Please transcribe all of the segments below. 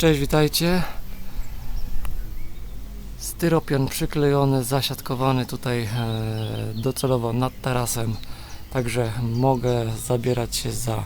Cześć, witajcie. Styropian przyklejony, zasiatkowany tutaj e, docelowo nad tarasem. Także mogę zabierać się za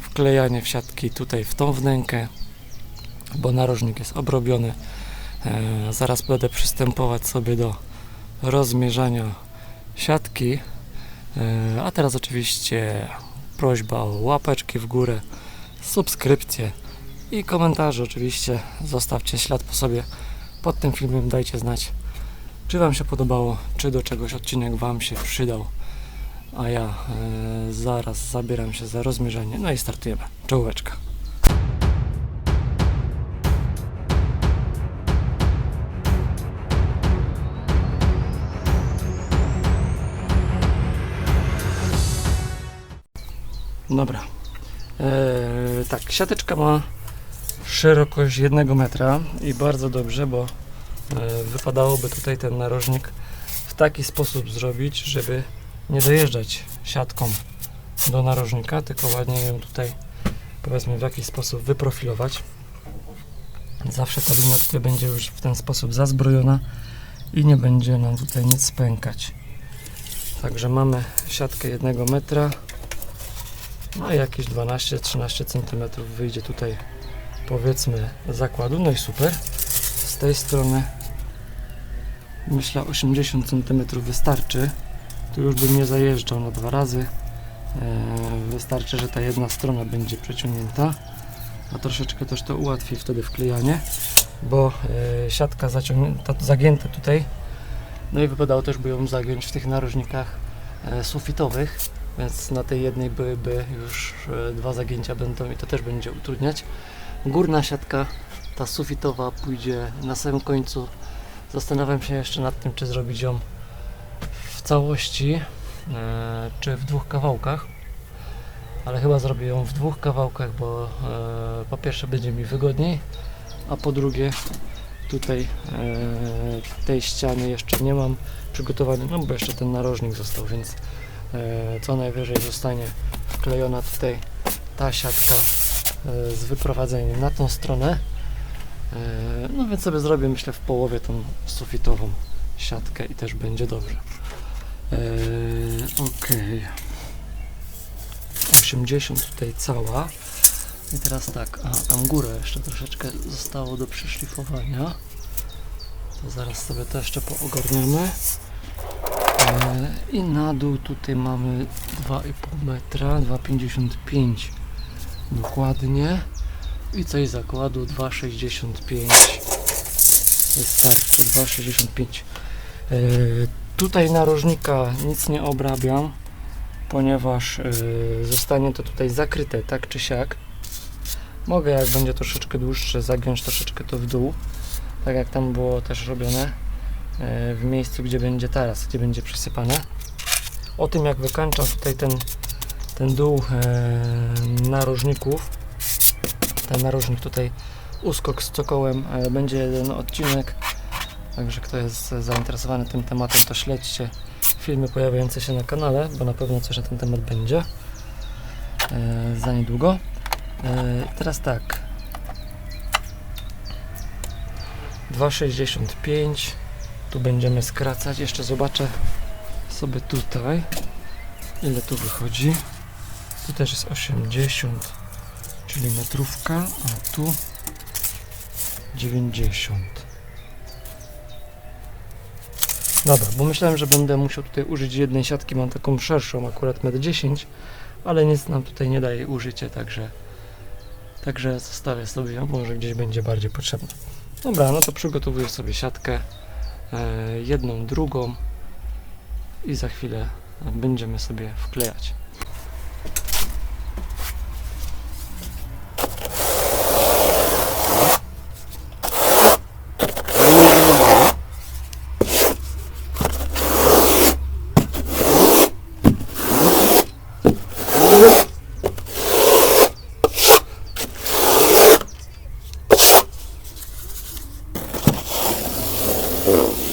wklejanie w siatki tutaj w tą wnękę, bo narożnik jest obrobiony. E, zaraz będę przystępować sobie do rozmierzania siatki. E, a teraz oczywiście prośba o łapeczki w górę, subskrypcję i komentarze oczywiście. Zostawcie ślad po sobie pod tym filmem. Dajcie znać, czy Wam się podobało, czy do czegoś odcinek Wam się przydał. A ja e, zaraz zabieram się za rozmierzenie. No i startujemy. Czołóweczka. Dobra. Eee, tak, siateczka ma szerokość jednego metra i bardzo dobrze, bo e, wypadałoby tutaj ten narożnik w taki sposób zrobić, żeby nie dojeżdżać siatką do narożnika, tylko ładnie ją tutaj powiedzmy w jakiś sposób wyprofilować. Zawsze ta linia tutaj będzie już w ten sposób zazbrojona i nie będzie nam tutaj nic pękać. Także mamy siatkę jednego metra. No i jakieś 12-13 cm wyjdzie tutaj powiedzmy zakładu. No i super. Z tej strony myślę 80 cm wystarczy. Tu już bym nie zajeżdżał na dwa razy. Eee, Wystarczy, że ta jedna strona będzie przeciągnięta. A troszeczkę też to ułatwi wtedy wklejanie, bo e, siatka zaciągnięta, zagięta tutaj. No i wypadało też by ją zagiąć w tych narożnikach e, sufitowych więc na tej jednej byłyby już e, dwa zagięcia będą i to też będzie utrudniać. Górna siatka, ta sufitowa pójdzie na samym końcu. Zastanawiam się jeszcze nad tym, czy zrobić ją w całości, e, czy w dwóch kawałkach. Ale chyba zrobię ją w dwóch kawałkach, bo e, po pierwsze będzie mi wygodniej, a po drugie tutaj e, tej ściany jeszcze nie mam przygotowanej, no bo jeszcze ten narożnik został, więc co najwyżej zostanie wklejona tutaj ta siatka z wyprowadzeniem na tą stronę. E, no więc sobie zrobię myślę w połowie tą sufitową siatkę i też będzie dobrze. E, ok 80 tutaj cała. I teraz tak, a tam górę jeszcze troszeczkę zostało do przyszlifowania to zaraz sobie to jeszcze poogarniamy E, I na dół tutaj mamy 2,5 metra, 2,55 dokładnie. I coś zakładu 2,65 wystarczy, 2,65 e, Tutaj narożnika nic nie obrabiam, ponieważ e, zostanie to tutaj zakryte tak czy siak. Mogę jak będzie troszeczkę dłuższe zagiąć troszeczkę to w dół, tak jak tam było też robione e, w miejscu, gdzie będzie taras, gdzie będzie przysypane. O tym jak wykańczam tutaj ten, ten dół e, narożników, ten narożnik tutaj uskok z cokołem, e, będzie jeden odcinek, także kto jest zainteresowany tym tematem, to śledźcie filmy pojawiające się na kanale, bo na pewno coś na ten temat będzie e, za niedługo. E, teraz tak, 2,65 tu będziemy skracać. Jeszcze zobaczę sobie tutaj, ile tu wychodzi. Tu też jest 80, czyli metrówka, a tu 90. Dobra, bo myślałem, że będę musiał tutaj użyć jednej siatki. Mam taką szerszą, akurat 1,10 m, ale nic nam tutaj nie daje użycie, także także zostawię sobie, może gdzieś będzie bardziej potrzebna. Dobra, no to przygotowuję sobie siatkę e, jedną, drugą i za chwilę będziemy sobie wklejać. Oh.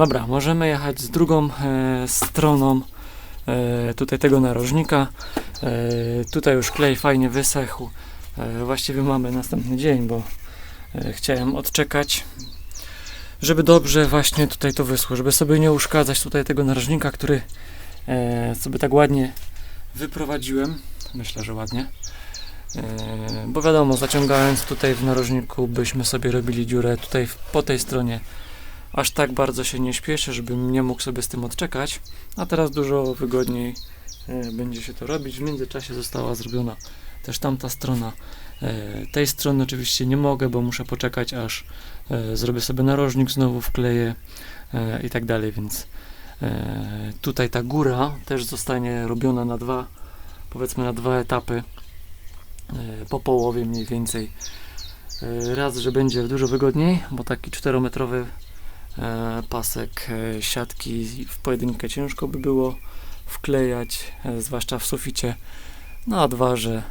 Dobra, możemy jechać z drugą e, stroną e, tutaj tego narożnika. E, tutaj już klej fajnie wysechł. E, właściwie mamy następny dzień, bo e, chciałem odczekać, żeby dobrze właśnie tutaj to wyschło, żeby sobie nie uszkadzać tutaj tego narożnika, który e, sobie tak ładnie wyprowadziłem. Myślę, że ładnie. E, Bo wiadomo, zaciągając tutaj w narożniku, byśmy sobie robili dziurę tutaj po tej stronie. Aż tak bardzo się nie śpieszę, żebym nie mógł sobie z tym odczekać. A teraz dużo wygodniej e, będzie się to robić. W międzyczasie została zrobiona też tamta strona. E, Tej strony oczywiście nie mogę, bo muszę poczekać, aż e, zrobię sobie narożnik, znowu wkleję i tak dalej, więc tutaj ta góra też zostanie robiona na dwa, powiedzmy na dwa etapy po połowie mniej więcej. Raz, że będzie dużo wygodniej, bo taki 4-metrowy e, pasek e, siatki w pojedynkę ciężko by było wklejać, e, zwłaszcza w suficie. No a dwa, że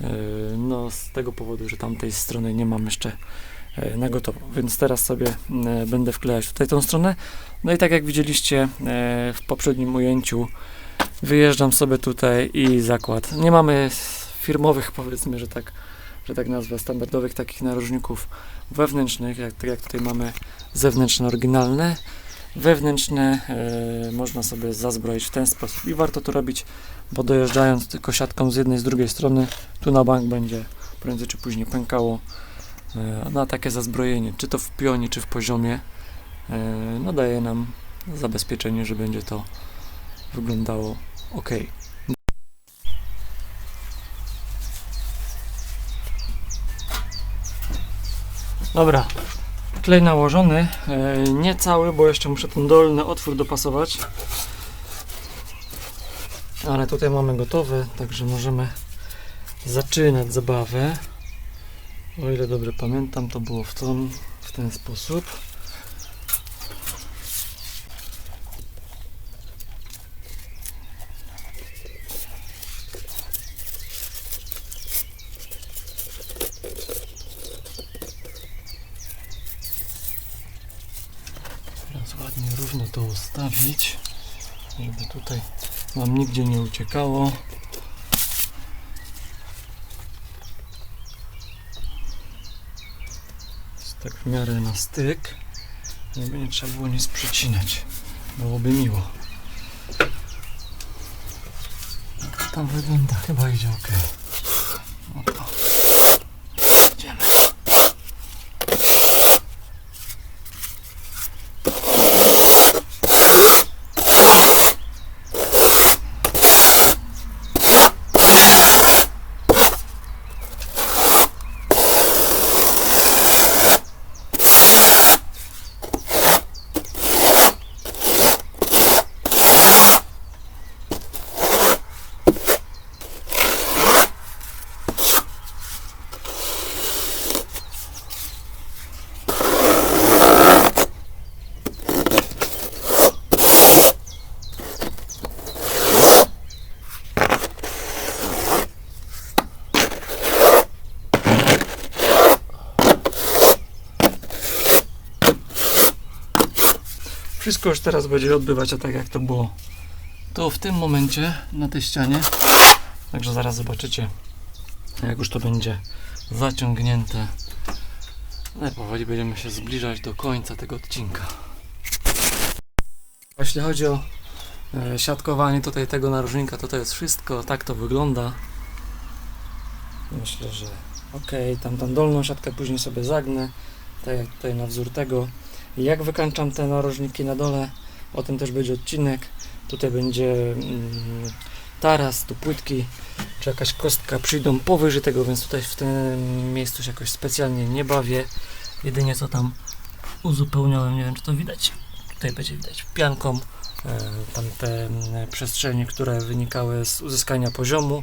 e, no z tego powodu, że tamtej strony nie mam jeszcze e, na gotowo, więc teraz sobie e, będę wklejać tutaj tą stronę. No i tak jak widzieliście e, w poprzednim ujęciu, wyjeżdżam sobie tutaj i zakład. Nie mamy firmowych, powiedzmy, że tak, że tak nazwę, standardowych takich narożników wewnętrznych, jak, tak jak tutaj mamy zewnętrzne, oryginalne. Wewnętrzne e, można sobie zazbroić w ten sposób i warto to robić, bo dojeżdżając tylko siatką z jednej, z drugiej strony, tu na bank będzie prędzej czy później pękało. E, na takie zazbrojenie, czy to w pionie, czy w poziomie, e, no daje nam zabezpieczenie, że będzie to wyglądało ok. Dobra, klej nałożony, e, nie cały, bo jeszcze muszę ten dolny otwór dopasować. Ale tutaj mamy gotowe, także możemy zaczynać zabawę. O ile dobrze pamiętam, to było w, tą, w ten sposób. Teraz ładnie równo to ustawić, żeby tutaj nam nigdzie nie uciekało. Jest tak w miarę na styk, żeby nie trzeba było nic przecinać. Byłoby miło. Jak tam wygląda? Chyba idzie ok. Wszystko już teraz będzie odbywać się tak jak to było. To w tym momencie na tej ścianie, także zaraz zobaczycie jak już to będzie zaciągnięte. No powoli będziemy się zbliżać do końca tego odcinka. Jeśli chodzi o e, siatkowanie tutaj tego narożnika, to to jest wszystko, tak to wygląda. Myślę, że ok, tam tą dolną siatkę później sobie zagnę, tak jak tutaj na wzór tego. Jak wykańczam te narożniki na dole, o tym też będzie odcinek. Tutaj będzie mm, taras, tu płytki, czy jakaś kostka przyjdą powyżej tego, więc tutaj w tym miejscu się jakoś specjalnie nie bawię. Jedynie co tam uzupełniałem, nie wiem czy to widać, tutaj będzie widać pianką, e, tam te mm, przestrzenie, które wynikały z uzyskania poziomu,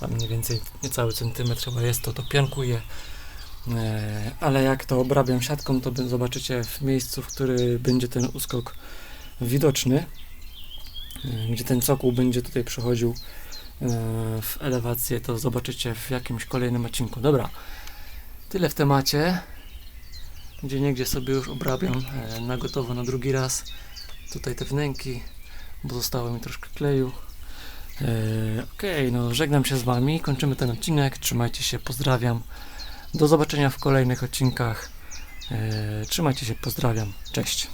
tam mniej więcej niecały centymetr chyba jest, to to piankuję. E, Ale jak to obrabiam siatką, to zobaczycie w miejscu, w który będzie ten uskok widoczny, e, gdzie ten cokół będzie tutaj przechodził e, w elewację, to zobaczycie w jakimś kolejnym odcinku. Dobra, tyle w temacie. Gdzie niegdzie sobie już obrabiam na gotowo na drugi raz. Tutaj te wnęki, bo zostało mi troszkę kleju. Okej, no żegnam się z Wami, kończymy ten odcinek. Trzymajcie się, pozdrawiam. Do zobaczenia w kolejnych odcinkach. E, Trzymajcie się, pozdrawiam. Cześć.